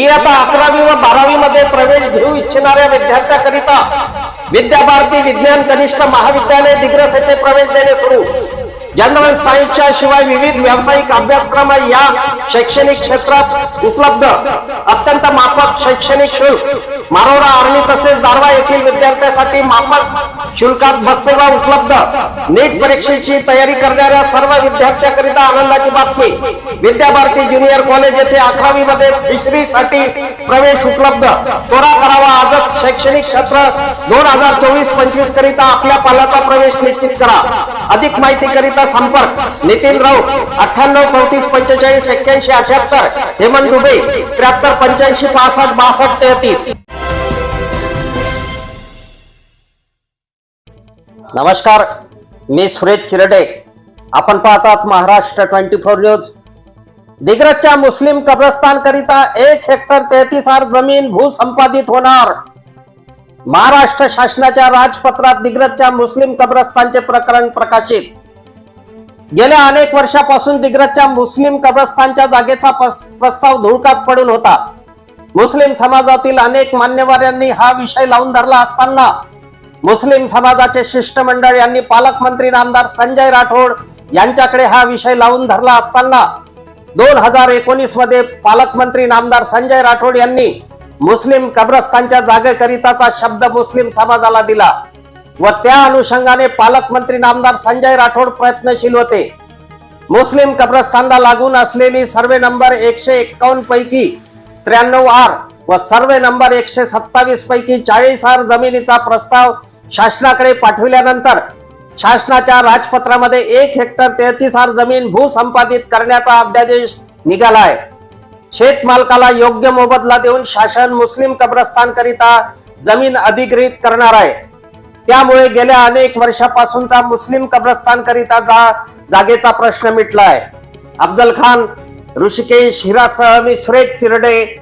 इयत्ता अकरावी व बारावी मध्ये प्रवेश घेऊ इच्छिणाऱ्या विद्यार्थ्यांकरिता विद्याभारती विज्ञान कनिष्ठ महाविद्यालय दिग्रस येथे प्रवेश देणे सुरू. जनरल सायन्सच्या शिवाय विविध व्यावसायिक अभ्यासक्रम या शैक्षणिक क्षेत्रात उपलब्ध. अत्यंत माफक शैक्षणिक शुल्क. मारोडा आर्मी तसेच जारवा येथील विद्यार्थ्यांसाठी माफक शुल्कात बस सेवा उपलब्ध. नीट परीक्षेची तयारी करणाऱ्या सर्व विद्यार्थ्यांकरिता आनंदाची बातमी. विद्याभारती ज्युनियर कॉलेज येथे अकरावी मध्ये तिसरी साठी प्रवेश उपलब्ध. त्वरा करावा आजच शैक्षणिक क्षेत्र दोन हजार चोवीस पंचवीस करिता आपल्या पाल्याचा प्रवेश निश्चित करा. अधिक माहिती करिता संपर्क. नितीन राऊत अठ्ठ्याण्णव चौतीस पंचेचाळीस एक्क्याऐंशी अठ्याहत्तर हेमंत दुबे त्र्याहत्तर पंच्याऐंशी पासष्ट बासष्ट तेहतीस. नमस्कार मी सुरेश चिरडे. आपण पाहतात महाराष्ट्र ट्वेंटी फोर न्यूज. दिग्रजच्या मुस्लिम कब्रस्तान करिता एक हेक्टर तेहतीस आर जमीन भूसंपादित होणार. महाराष्ट्र शासनाच्या राजपत्रात दिग्रजच्या मुस्लिम कब्रस्तानचे प्रकरण प्रकाशित. गेल्या अनेक वर्षापासून दिग्रजच्या मुस्लिम कब्रस्तानच्या जागेचा प्रस्ताव धुळकात पडून होता. मुस्लिम समाजातील अनेक मान्यवरांनी हा विषय लावून धरला असताना मुस्लिम समाजाचे शिष्टमंडळ यांनी पालकमंत्री नामदार संजय राठोड यांच्याकडे हा विषय लावून धरला असताना दोन हजार एकोणीसमध्ये पालकमंत्री नामदार संजय राठोड यांनी मुस्लिम कब्रस्तानच्या जागेकरिताचा शब्द मुस्लिम समाजाला दिला व त्या अनुषंगाने पालकमंत्री नामदार संजय राठोड प्रयत्नशील होते. मुस्लिम कब्रस्तानला लागून असलेली सर्वे नंबर एकशे एक्कावन्न पैकी त्र्याण्णव आर व सर्वे नंबर एकशे सत्तावीस पैकी चाळीस हार जमिनीचा प्रस्ताव शासनाकडे पाठविल्यानंतर शासनाच्या राजपत्रामध्ये एक हेक्टर तेहतीस हार जमीन भूसंपादित करण्याचा अध्यादेश निघालाय. शेतमालकाला योग्य मोबदला देऊन शासन मुस्लिम कब्रस्तानकरिता जमीन अधिग्रहित करणार आहे. त्यामुळे गेल्या अनेक वर्षापासूनचा मुस्लिम कब्रस्तानकरिता जा जागेचा प्रश्न मिटलाय. अफजल खान ऋषिकेश हिरासह मी Suresh Tirde